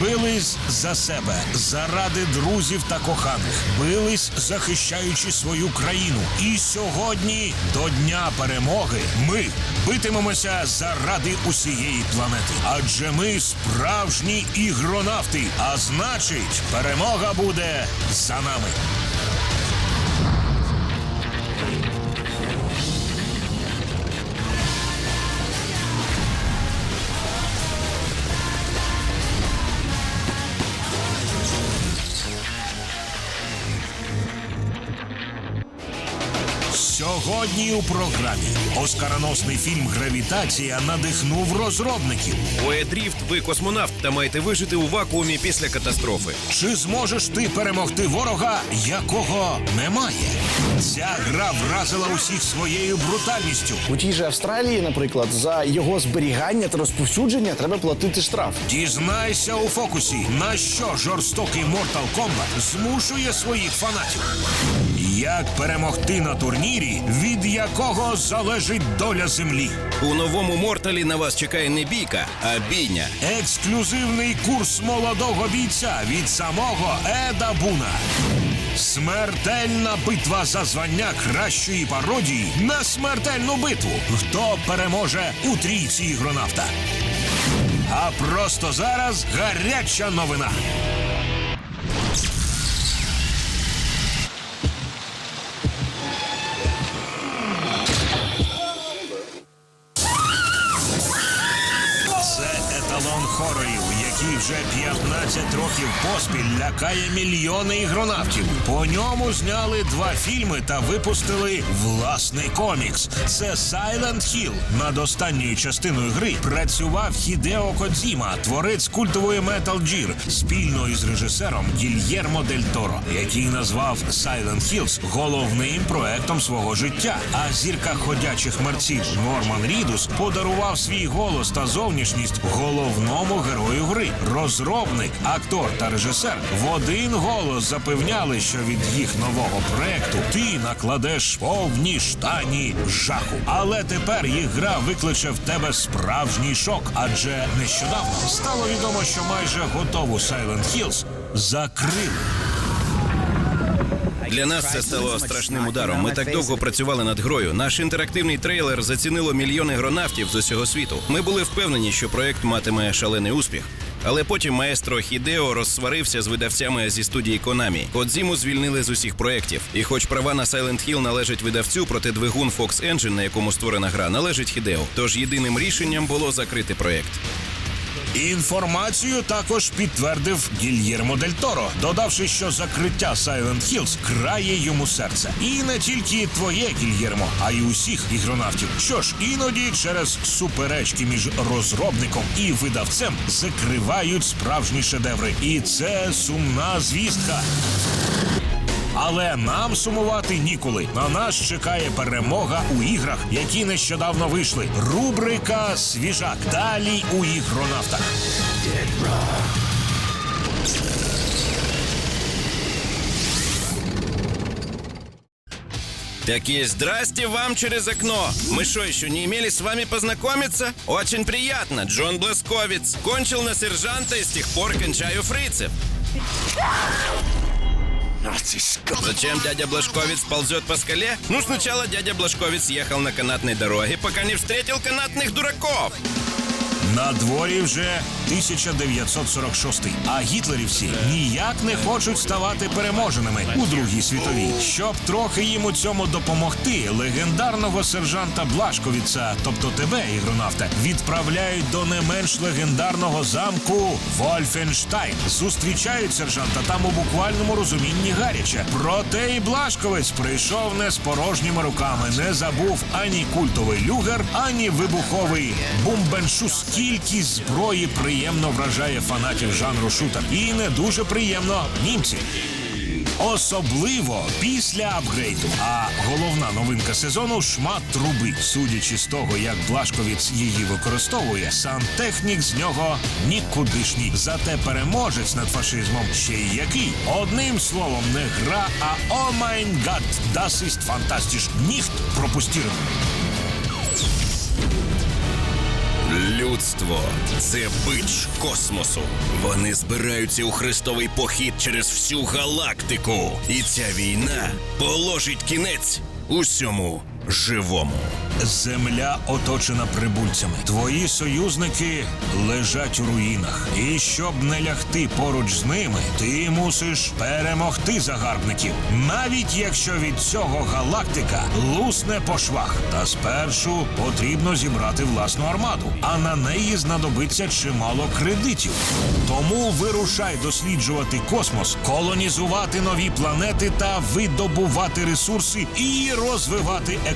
бились за себе, заради друзів та коханих, бились, захищаючи свою країну. І сьогодні, до дня перемоги, ми битимемося заради усієї планети. Адже ми справжні ігронавти. А значить, перемога буде за нами. Сьогодні у програмі оскароносний фільм Гравітація надихнув розробників. У Едріфт ви космонавт та маєте вижити у вакуумі після катастрофи. Чи зможеш ти перемогти ворога, якого немає? Ця гра вразила усіх своєю брутальністю. У тій же Австралії, наприклад, за його зберігання та розповсюдження треба платити штраф. Дізнайся у фокусі, на що жорстокий Mortal Kombat змушує своїх фанатів. Як перемогти на турнірі, від якого залежить доля землі. У новому Морталі на вас чекає не бійка, а бійня. Ексклюзивний курс молодого бійця від самого Еда Буна. Смертельна битва за звання кращої пародії на смертельну битву. Хто переможе у трійці ігронавта? А просто зараз гаряча новина. Вже 15 років поспіль лякає мільйони ігронавтів. По ньому зняли два фільми та випустили власний комікс. Це Silent Hill. Над останньою частиною гри працював Хідео Кодзіма, творець культової Metal Gear, спільно із режисером Гільєрмо Дель Торо, який назвав Silent Hills головним проектом свого життя. А зірка ходячих мерців Норман Рідус подарував свій голос та зовнішність головному герою гри. Розробник, актор та режисер в один голос запевняли, що від їх нового проекту ти накладеш повні штані жаху. Але тепер їх гра викличе в тебе справжній шок, адже нещодавно стало відомо, що майже готову Silent Hills закрили. Для нас це стало страшним ударом. Ми так довго працювали над грою. Наш інтерактивний трейлер зацінило мільйони гронавтів з усього світу. Ми були впевнені, що проект матиме шалений успіх. Але потім маестро Хідео розсварився з видавцями зі студії Konami. Кодзіму звільнили з усіх проєктів. І хоч права на Silent Hill належать видавцю, проте двигун Fox Engine, на якому створена гра, належить Хідео. Тож єдиним рішенням було закрити проєкт. Інформацію також підтвердив Гільєрмо Дель Торо, додавши, що закриття Silent Hills крає йому серце. І не тільки твоє Гільєрмо, а й усіх ігронавтів. Що ж, іноді через суперечки між розробником і видавцем закривають справжні шедеври. І це сумна звістка. Але нам сумувати ніколи. На нас чекає перемога у іграх, які нещодавно вийшли. Рубрика Свіжак. Далі у ігронавтах. Такие здрасте вам через окно. Мы что, еще не имели с вами познакомиться? Очень приятно. Джон Бласковец. Кончил на сержанта и с тех пор кончаю фрицев. Зачем дядя Блашковец ползет по скале? Ну, сначала дядя Блашковец ехал на канатной дороге, пока не встретил канатных дураков. На дворі вже 1946, а гітлерівці ніяк не хочуть ставати переможеними у Другій світовій. Щоб трохи їм у цьому допомогти, легендарного сержанта Блашковіца, тобто тебе, ігронавте, відправляють до не менш легендарного замку Вольфенштайн. Зустрічають сержанта там у буквальному розумінні гаряче. Проте і Блашковець прийшов не з порожніми руками, не забув ані культовий люгер, ані вибуховий бумбеншус. Кількість зброї приємно вражає фанатів жанру шутер. І не дуже приємно німців. Особливо після апгрейду. А головна новинка сезону шмат труби. Судячи з того, як Блашковіц її використовує, сантехнік з нього нікудишній. Зате переможець над фашизмом ще й який. Одним словом, не гра, а о майн гад, das ist fantastisch. Nicht пропустірено. Людство це бич космосу. Вони збираються у хрестовий похід через всю галактику. І ця війна положить кінець усьому живому. Земля оточена прибульцями. Твої союзники лежать у руїнах. І щоб не лягти поруч з ними, ти мусиш перемогти загарбників, навіть якщо від цього галактика лусне по швах. Та спершу потрібно зібрати власну армаду, а на неї знадобиться чимало кредитів. Тому вирушай досліджувати космос, колонізувати нові планети та видобувати ресурси і розвивати економіку.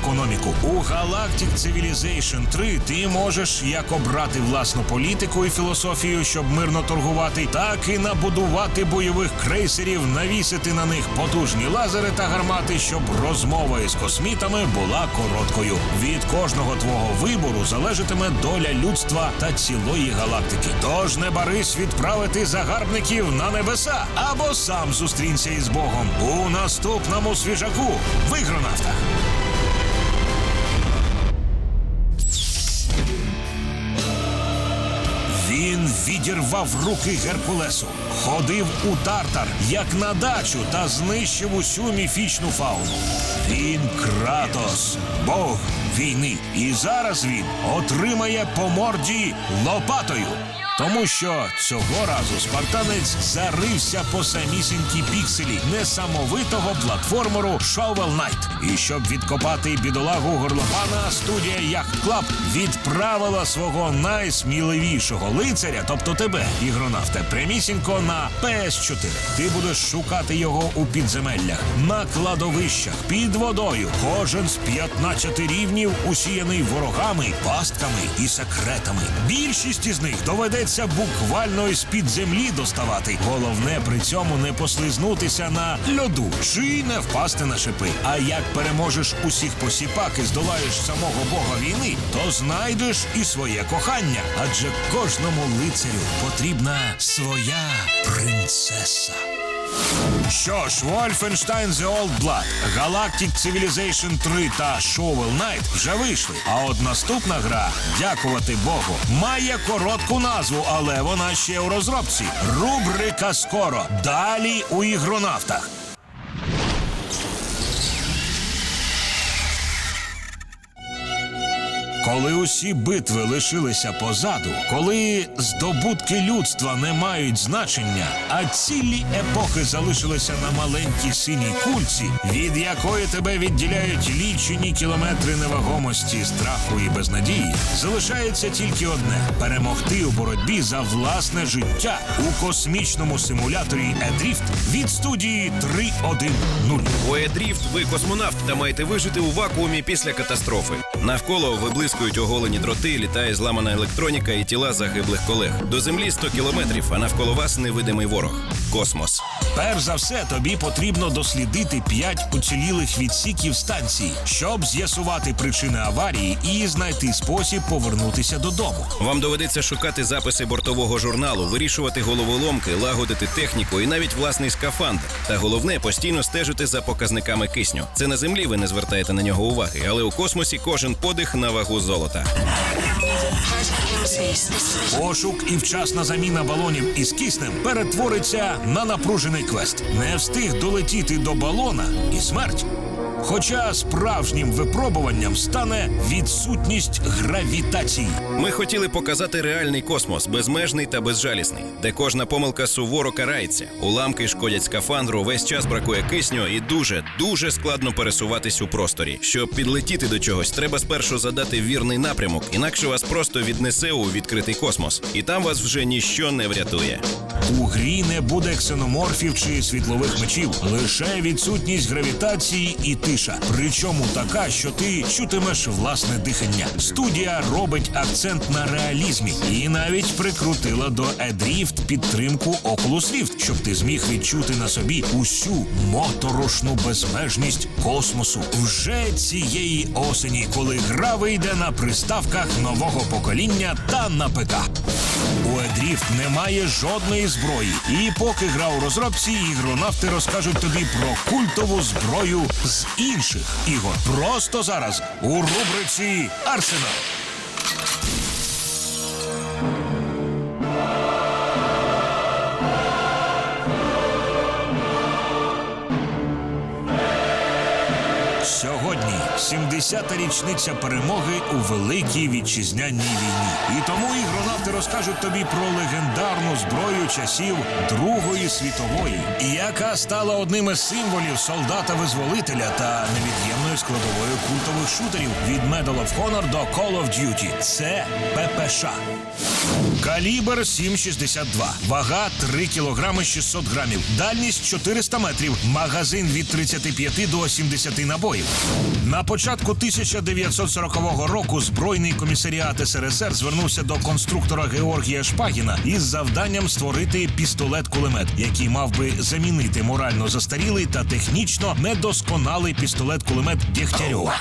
У Galactic Civilization 3 ти можеш як обрати власну політику і філософію, щоб мирно торгувати, так і набудувати бойових крейсерів, навісити на них потужні лазери та гармати, щоб розмова із космітами була короткою. Від кожного твого вибору залежатиме доля людства та цілої галактики. Тож не барись відправити загарбників на небеса або сам зустрінься із Богом у наступному свіжаку в Він відірвав руки Геркулесу, ходив у тартар, як на дачу, та знищив усю міфічну фауну. Він Кратос, Бог війни. І зараз він отримає по морді лопатою. Тому що цього разу спартанець зарився по самісінькій пікселі несамовитого платформеру Shovel Knight. І щоб відкопати бідолагу горлопана, студія Yacht Club відправила свого найсміливішого лицаря, тобто тебе, ігронавте, прямісінько на PS4. Ти будеш шукати його у підземеллях, на кладовищах, під водою. Кожен з 15 рівнів усіяний ворогами, пастками і секретами. Більшість із них доведеться буквально із під землі доставати. Головне при цьому не послизнутися на льоду чи не впасти на шипи. А як переможеш усіх посіпак і здолаєш самого бога війни, то знайдеш і своє кохання. Адже кожному лицарю потрібна своя принцеса. Що ж, Wolfenstein The Old Blood, Galactic Civilization 3 та Shovel Knight вже вийшли. А от наступна гра, дякувати Богу, має коротку назву, але вона ще у розробці. Рубрика скоро. Далі у ігронавтах. Коли усі битви лишилися позаду, коли здобутки людства не мають значення, а цілі епохи залишилися на маленькій синій кульці, від якої тебе відділяють лічені кілометри невагомості, страху і безнадії, залишається тільки одне перемогти у боротьбі за власне життя у космічному симуляторі Едріфт від студії 3.1.0. У Едріфт ви космонавт та маєте вижити у вакуумі після катастрофи. Навколо виблискують оголені дроти, літає зламана електроніка і тіла загиблих колег. До землі 100 кілометрів, а навколо вас невидимий ворог. Космос. Перш за все, тобі потрібно дослідити п'ять уцілілих відсіків станції, щоб з'ясувати причини аварії і знайти спосіб повернутися додому. Вам доведеться шукати записи бортового журналу, вирішувати головоломки, лагодити техніку і навіть власний скафандр. Та головне постійно стежити за показниками кисню. Це на землі ви не звертаєте на нього уваги, але у космосі кожен подих на вагу золота. Пошук і вчасна заміна балонів із киснем перетвориться на напружений квест. Не встиг долетіти до балона і смерть. Хоча справжнім випробуванням стане відсутність гравітації. Ми хотіли показати реальний космос, безмежний та безжалісний, де кожна помилка суворо карається. Уламки шкодять скафандру, весь час бракує кисню і дуже, дуже складно пересуватись у просторі. Щоб підлетіти до чогось, треба спершу задати вірний напрямок, інакше вас просто віднесе у відкритий космос, і там вас вже ніщо не врятує. У грі не буде ксеноморфів чи світлових мечів, лише відсутність гравітації і тиша. Причому така, що ти чутимеш власне дихання. Студія робить акцент на реалізмі і навіть прикрутила до Едріфт підтримку Oculus Rift, щоб ти зміг відчути на собі усю моторошну безмежність космосу вже цієї осені, коли гра вийде на приставках нового покоління та на ПК. У не має жодної зброї. І поки гра у розробці, ігронавти розкажуть тобі про культову зброю з інших ігор. Просто зараз у рубриці Арсенал. 10-та річниця перемоги у великій вітчизняній війні. І тому ігронавти розкажуть тобі про легендарну зброю часів Другої світової, яка стала одним із символів солдата-визволителя та невід'ємною складовою культових шутерів від Medal of Honor до Call of Duty. Це ППШ. Калібр 7,62. Вага 3 кілограми 600 грамів. Дальність 400 метрів. Магазин від 35 до 70 набоїв. На початку 1940 року збройний комісаріат СРСР звернувся до конструктора Георгія Шпагіна із завданням створити пістолет-кулемет, який мав би замінити морально застарілий та технічно недосконалий пістолет-кулемет Дєгтярьова.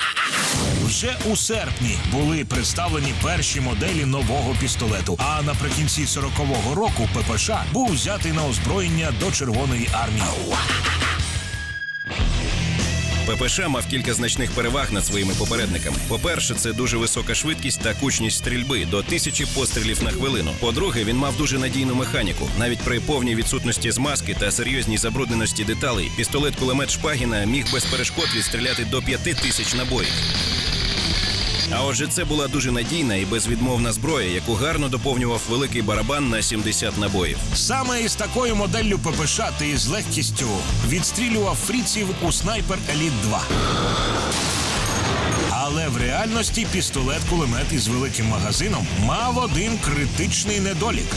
Вже у серпні були представлені перші моделі нового пістолету. А наприкінці 40-го року ППШ був взятий на озброєння до Червоної армії. ППШ мав кілька значних переваг над своїми попередниками. По-перше, це дуже висока швидкість та кучність стрільби до тисячі пострілів на хвилину. По-друге, він мав дуже надійну механіку. Навіть при повній відсутності змазки та серйозній забрудненості деталей, пістолет-кулемет Шпагіна міг без перешкод відстріляти до п'яти тисяч набоїв. А отже, це була дуже надійна і безвідмовна зброя, яку гарно доповнював великий барабан на 70 набоїв. Саме із такою моделлю ППШ ти з легкістю відстрілював фріців у снайпер Еліт 2. Але в реальності пістолет-кулемет із великим магазином мав один критичний недолік.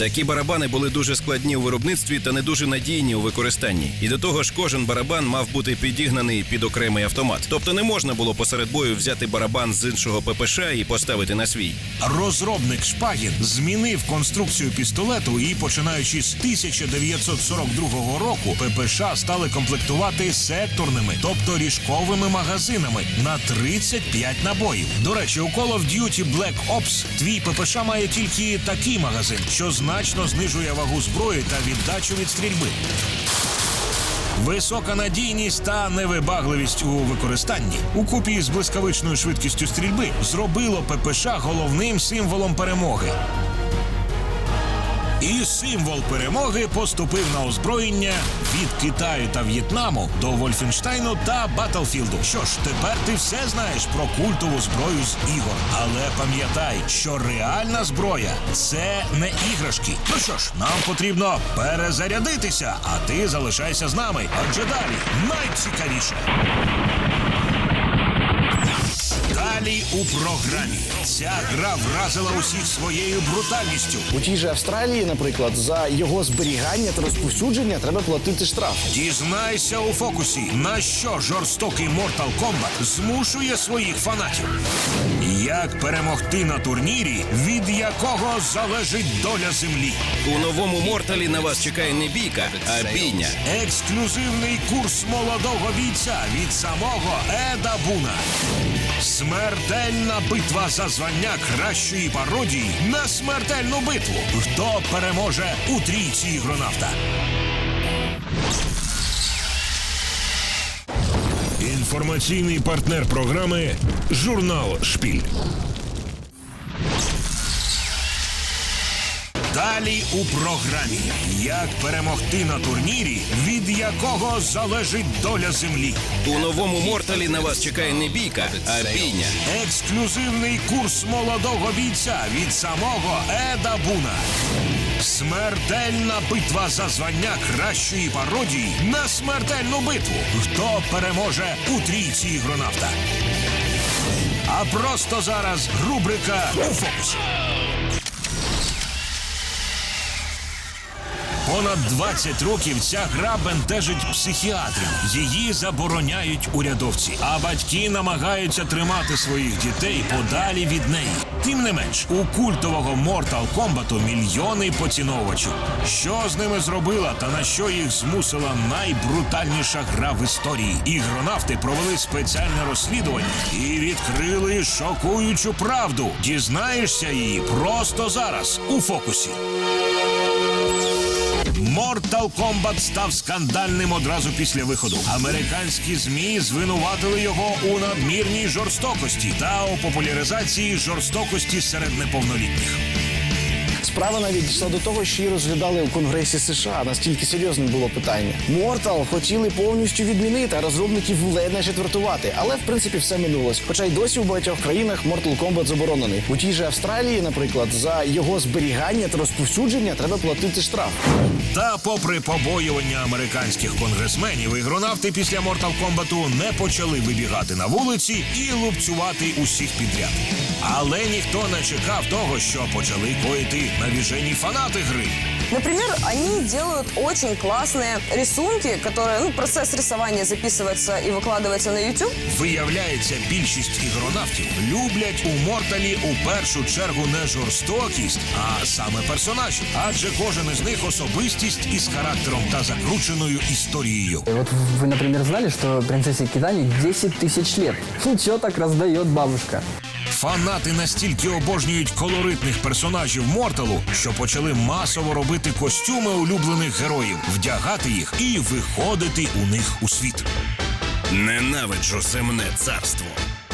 Такі барабани були дуже складні у виробництві та не дуже надійні у використанні. І до того ж, кожен барабан мав бути підігнаний під окремий автомат. Тобто не можна було посеред бою взяти барабан з іншого ППШ і поставити на свій. Розробник Шпагін змінив конструкцію пістолету і, починаючи з 1942 року, ППШ стали комплектувати секторними, тобто ріжковими магазинами на 35 набоїв. До речі, у Call of Duty Black Ops твій ППШ має тільки такий магазин, що значно знижує вагу зброї та віддачу від стрільби. Висока надійність та невибагливість у використанні у купі з блискавичною швидкістю стрільби зробило ППШ головним символом перемоги. І символ перемоги поступив на озброєння від Китаю та В'єтнаму до Вольфенштайну та Батлфілду. Що ж, тепер ти все знаєш про культову зброю з ігор. Але пам'ятай, що реальна зброя це не іграшки. Ну що ж, нам потрібно перезарядитися, а ти залишайся з нами. Адже далі найцікавіше. Далі у програмі ця гра вразила усіх своєю брутальністю. У тій же Австралії, наприклад, за його зберігання та розповсюдження треба платити штраф. Дізнайся у фокусі, на що жорстокий Mortal Kombat змушує своїх фанатів. Як перемогти на турнірі, від якого залежить доля землі. У новому Морталі на вас чекає не бійка, а бійня. Ексклюзивний курс молодого бійця від самого Еда Буна. Смертельна битва за звання кращої пародії на смертельну битву. Хто переможе у трійці ігронавта? Інформаційний партнер програми Журнал Шпіль. Далі у програмі. Як перемогти на турнірі, від якого залежить доля землі. У новому Морталі на вас чекає не бійка, а бійня. Ексклюзивний курс молодого бійця від самого Еда Буна. Смертельна битва за звання кращої пародії на смертельну битву. Хто переможе у трійці ігронавта? А просто зараз рубрика у фокусі. Понад 20 років ця гра бентежить психіатрів. Її забороняють урядовці, а батьки намагаються тримати своїх дітей подалі від неї. Тим не менш, у культового Mortal Kombat мільйони поціновувачів. Що з ними зробила та на що їх змусила найбрутальніша гра в історії? Ігронавти провели спеціальне розслідування і відкрили шокуючу правду. Дізнаєшся її просто зараз у фокусі. Mortal Kombat став скандальним одразу після виходу. Американські змі звинуватили його у надмірній жорстокості та у популяризації жорстокості серед неповнолітніх. Справа навіть дійшла до того, що її розглядали у Конгресі США. Настільки серйозним було питання. Mortal хотіли повністю відмінити, а розробників ледь не четвертувати. Але в принципі все минулось. Хоча й досі у багатьох країнах Mortal Kombat заборонений. У тій же Австралії, наприклад, за його зберігання та розповсюдження треба платити штраф. Та, попри побоювання американських конгресменів, ігронавти після Mortal Kombat не почали вибігати на вулиці і лупцювати усіх підряд. Але ніхто не чекав того, що почали коїти навіжені фанати гри. Например, они делают очень классные рисунки, которые, ну, процесс рисования записывается и выкладывается на YouTube. Виявляється, більшість ігронавтів люблять у Морталі у першу чергу не жорстокість, а саме персонажі. Адже кожен із них особистість із характером та закрученою історією. И вот вы, например, знали, что принцессе Китани 10 тысяч лет. Ничего так раздает бабушка. Фанати настільки обожнюють колоритних персонажів Морталу, що почали масово робити костюми улюблених героїв, вдягати їх і виходити у них у світ. Ненавиджу земне царство.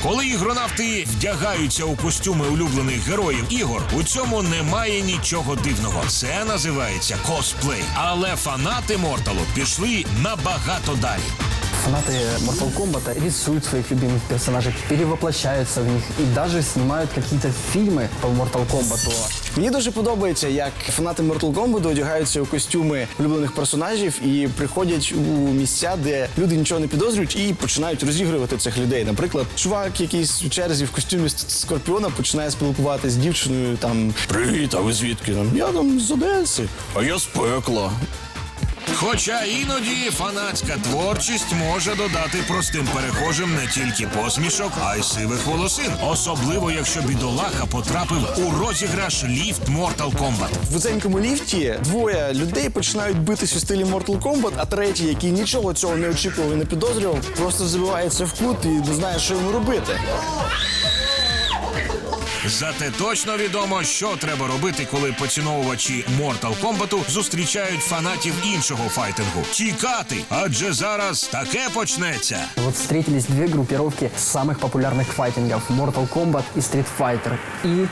Коли ігронавти вдягаються у костюми улюблених героїв ігор, у цьому немає нічого дивного. Це називається косплей. Але фанати Морталу пішли набагато далі. Фанаты Mortal Kombat рисуют своих любимых персонажей, перевоплощаются в них и даже снимают какие-то фильмы по Mortal Kombat. Мені дуже подобається, як фанати Mortal Kombat одягаються у костюми улюблених персонажів і приходять у місця, де люди нічого не підозрюють, і починають розігрувати цих людей. Наприклад, чувак, якийсь у черзі в костюмі с- скорпіона, починає спілкуватися з дівчиною. Там привіт, а ви звідки? Там я там з Одеси, а я з пекла. Хоча іноді фанатська творчість може додати простим перехожим не тільки посмішок, а й сивих волосин, особливо якщо бідолаха потрапив у розіграш ліфт Mortal Kombat. В вузенькому ліфті двоє людей починають битись у стилі Mortal Kombat, а третій, який нічого цього не очікував і не підозрював, просто забивається в кут і не знає, що йому робити. Зате точно відомо, що треба робити, коли поціновувачі Mortal Kombat зустрічають фанатів іншого файтингу. Тікати, адже зараз таке почнеться. Вот встретились две группировки самых популярных файтингов Mortal Kombat и Street Fighter. И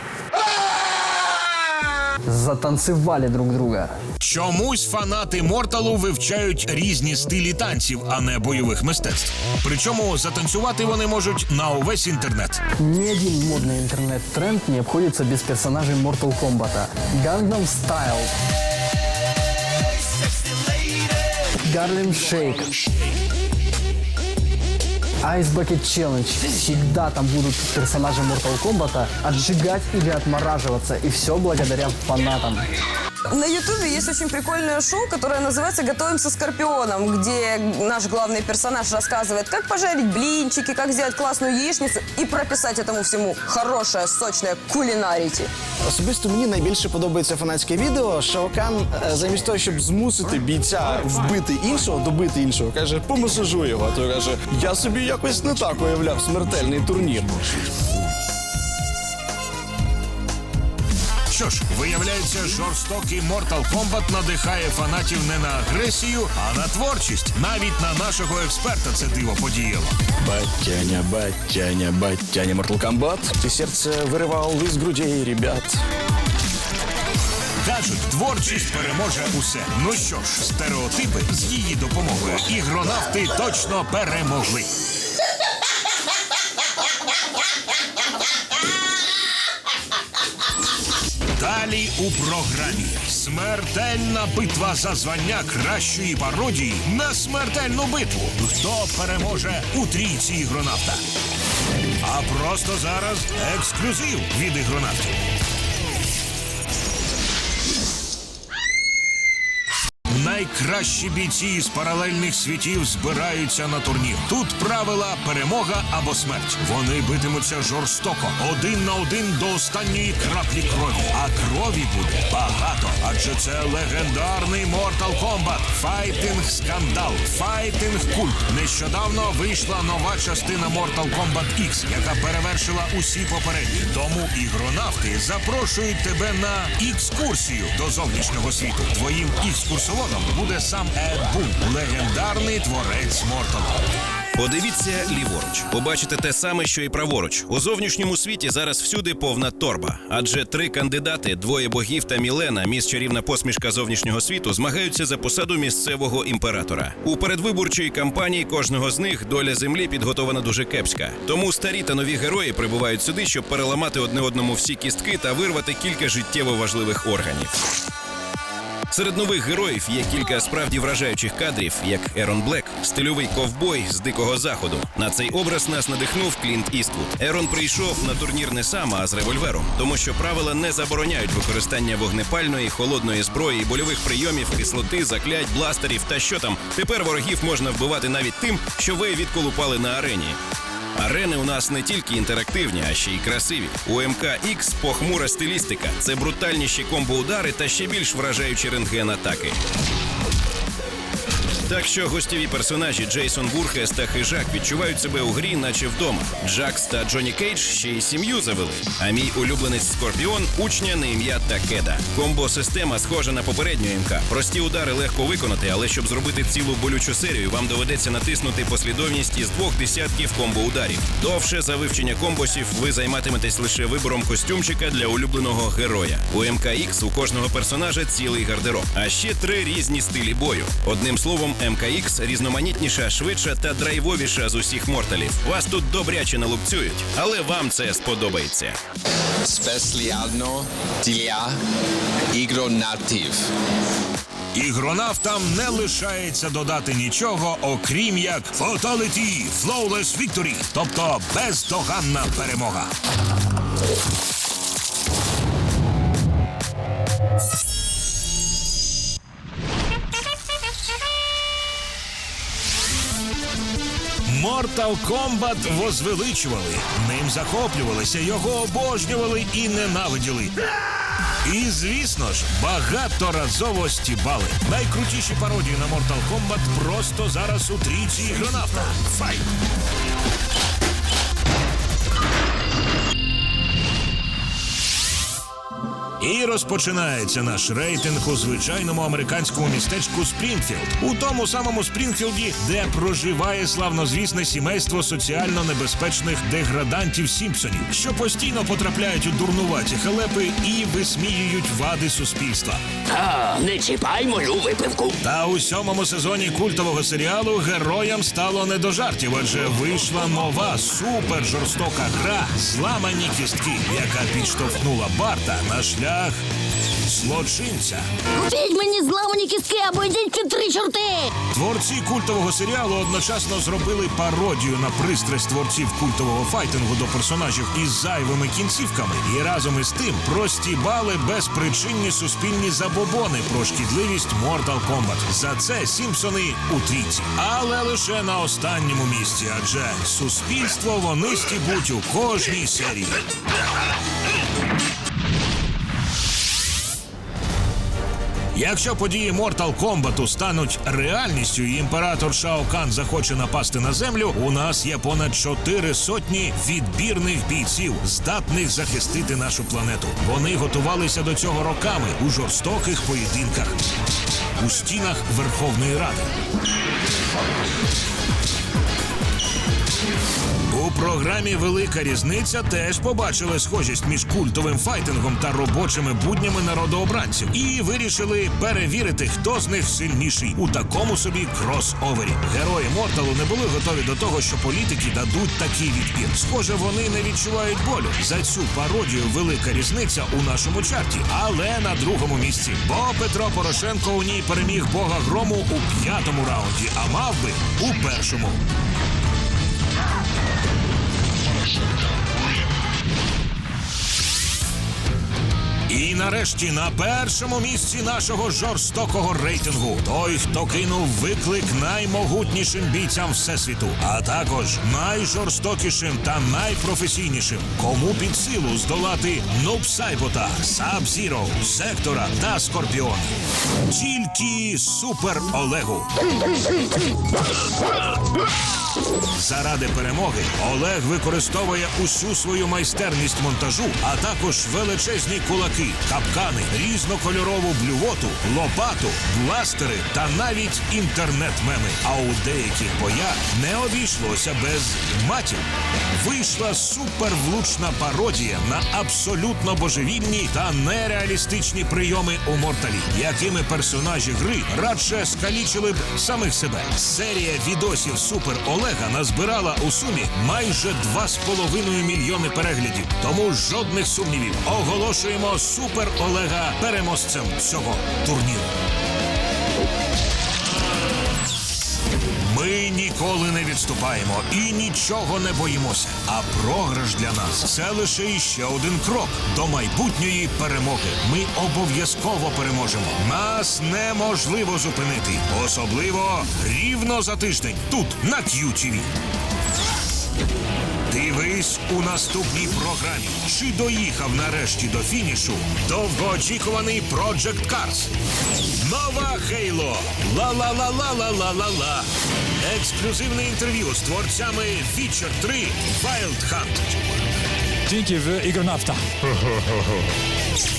затанцевали друг друга. Чомусь фанати Морталу вивчають різні стилі танців, а не бойових мистецтв. Причому затанцювати вони можуть на увесь інтернет. Ни один модный интернет-тренд не обходится без персонажей Mortal Kombat. Gangnam Style. Harlem Shake. Ice Bucket Challenge. Всегда там будут персонажи Mortal Kombat отжигать или отмораживаться. И все благодаря фанатам. На Ютубе есть очень прикольное шоу, которое называется «Готовимся с Скорпионом», где наш главный персонаж рассказывает, как пожарить блинчики, как сделать классную яичницу и прописать этому всему хорошее, сочное кулинарити. Особисто мені найбільше подобається фанатське відео. Шаокан е, замість того, щоб змусити бійця вбити іншого, добити іншого, каже, помасажуй його. А той каже, я собі якось не так уявляв смертельний турнір. Що ж, виявляється, жорстокий Mortal Kombat надихає фанатів не на агресію, а на творчість. Навіть на нашого експерта це диво подіяло. Батяня, батяня, батяня, Mortal Kombat. Ти серце виривав із грудей, ребят. Кажуть, творчість переможе усе. Ну що ж, стереотипи з її допомогою ігронавти точно перемогли. Далі у програмі смертельна битва за звання кращої пародії на смертельну битву. Хто переможе у трійці ігронавта? А просто зараз ексклюзив від ігронавтів. Найкращі бійці з паралельних світів збираються на турнір. Тут правила перемога або смерть. Вони битимуться жорстоко, один на один до останньої краплі крові. А крові буде багато, адже це легендарний Mortal Kombat. Файтинг скандал, файтинг культ. Нещодавно вийшла нова частина Mortal Kombat X, яка перевершила усі попередні. Тому ігронавти запрошують тебе на екскурсію до зовнішнього світу. Твоїм екскурсоводом буде сам Ед Бун, легендарний творець Мортала. Подивіться ліворуч. Побачите те саме, що і праворуч. У зовнішньому світі зараз всюди повна торба. Адже три кандидати, двоє богів та Мілена, міс чарівна посмішка зовнішнього світу, змагаються за посаду місцевого імператора. У передвиборчій кампанії кожного з них доля землі підготована дуже кепська. Тому старі та нові герої прибувають сюди, щоб переламати одне одному всі кістки та вирвати кілька життєво важливих органів. Серед нових героїв є кілька справді вражаючих кадрів, як Ерон Блек, стильовий ковбой з дикого заходу. На цей образ нас надихнув Клінт Іствуд. Ерон прийшов на турнір не сам, а з револьвером, тому що правила не забороняють використання вогнепальної, холодної зброї, больових прийомів, кислоти, заклять, бластерів та що там. Тепер ворогів можна вбивати навіть тим, що ви відколупали на арені. Арени у нас не тільки інтерактивні, а ще й красиві. У МК-X похмура стилістика. Це брутальніші комбо-удари та ще більш вражаючі рентген-атаки. Так що гостєві персонажі Джейсон Бурхес та Хижак відчувають себе у грі, наче вдома. Джакс та Джонні Кейдж ще й сім'ю завели. А мій улюбленець Скорпіон учня на ім'я Такеда. Комбо-система схожа на попередню МК. Прості удари легко виконати, але щоб зробити цілу болючу серію, вам доведеться натиснути послідовність із двох десятків комбо-ударів. Довше за вивчення комбосів ви займатиметесь лише вибором костюмчика для улюбленого героя. У МКХ у кожного персонажа цілий гардероб, а ще три різні стилі бою. Одним словом, МКХ різноманітніша, швидша та драйвовіша з усіх морталів. Вас тут добряче налупцюють, але вам це сподобається. Specjalno для ігронавтів. Ігронавтам не лишається додати нічого, окрім як Fatality Flawless Victory, тобто бездоганна перемога. Mortal Kombat возвеличували, ним захоплювалися, його обожнювали і ненавиділи. І звісно ж, багаторазово стібали. Найкрутіші пародії на Mortal Kombat просто зараз у трійці ігронавта. Файт! І розпочинається наш рейтинг у звичайному американському містечку Спрінгфілд, у тому самому Спрінгфілді, де проживає славнозвісне сімейство соціально небезпечних деградантів Сімпсонів, що постійно потрапляють у дурнуваті халепи і висміюють вади суспільства. Та не чіпай мою випивку. Та у сьомому сезоні культового серіалу героям стало не до жартів, адже вийшла нова супер жорстока гра Зламані кістки, яка підштовхнула Барта на шлях злочинця. Купіть мені зламані кістки або йдіть під три чорти! Творці культового серіалу одночасно зробили пародію на пристрасть творців культового файтингу до персонажів із зайвими кінцівками, і разом із тим простібали безпричинні суспільні забобони про шкідливість Mortal Kombat. За це Сімпсони у трійці, але лише на останньому місці, адже суспільство вони стібуть у кожній серії. Якщо події Mortal Kombat стануть реальністю, і імператор Шао Кан захоче напасти на землю, у нас є понад чотири сотні відбірних бійців, здатних захистити нашу планету. Вони готувалися до цього роками у жорстоких поєдинках у стінах Верховної Ради. Програмі Велика різниця теж побачили схожість між культовим файтингом та робочими буднями народообранців і вирішили перевірити, хто з них сильніший у такому собі крос-овері. Герої Морталу не були готові до того, що політики дадуть такий відбір. Схоже, вони не відчувають болю за цю пародію. Велика різниця у нашому чарті, але на другому місці. Бо Петро Порошенко у ній переміг Бога грому у п'ятому раунді, а мав би у першому. І нарешті на першому місці нашого жорстокого рейтингу той, хто кинув виклик наймогутнішим бійцям всесвіту, а також найжорстокішим та найпрофесійнішим, кому під силу здолати Нубсайбота, Саб-Зіро, Сектора та Скорпіона. Тільки Супер Олегу. Заради перемоги Олег використовує усю свою майстерність монтажу, а також величезні кулаки мечі, капкани, різнокольорову блювоту, лопату, бластери та навіть інтернет-меми. А у деяких боях не обійшлося без матів. Вийшла супервлучна пародія на абсолютно божевільні та нереалістичні прийоми у морталі, якими персонажі гри радше скалічили б самих себе. Серія відосів Супер Олега назбирала у сумі майже 2,5 мільйони переглядів. Тому жодних сумнівів. Оголошуємо Супер Олега переможцем цього турніру. Ми ніколи не відступаємо і нічого не боїмося. А програш для нас це лише іще один крок до майбутньої перемоги. Ми обов'язково переможемо. Нас неможливо зупинити, особливо рівно за тиждень тут на QTV. Дивись у наступній програмі. Чи доїхав нарешті до фінішу довгоочікуваний Project Cars? Нова Хейло. Ла-ла-ла-ла-ла-ла-ла-ла. Ексклюзивне інтерв'ю з творцями Witcher 3 Wild Hunt. Dzięki в Igronauta.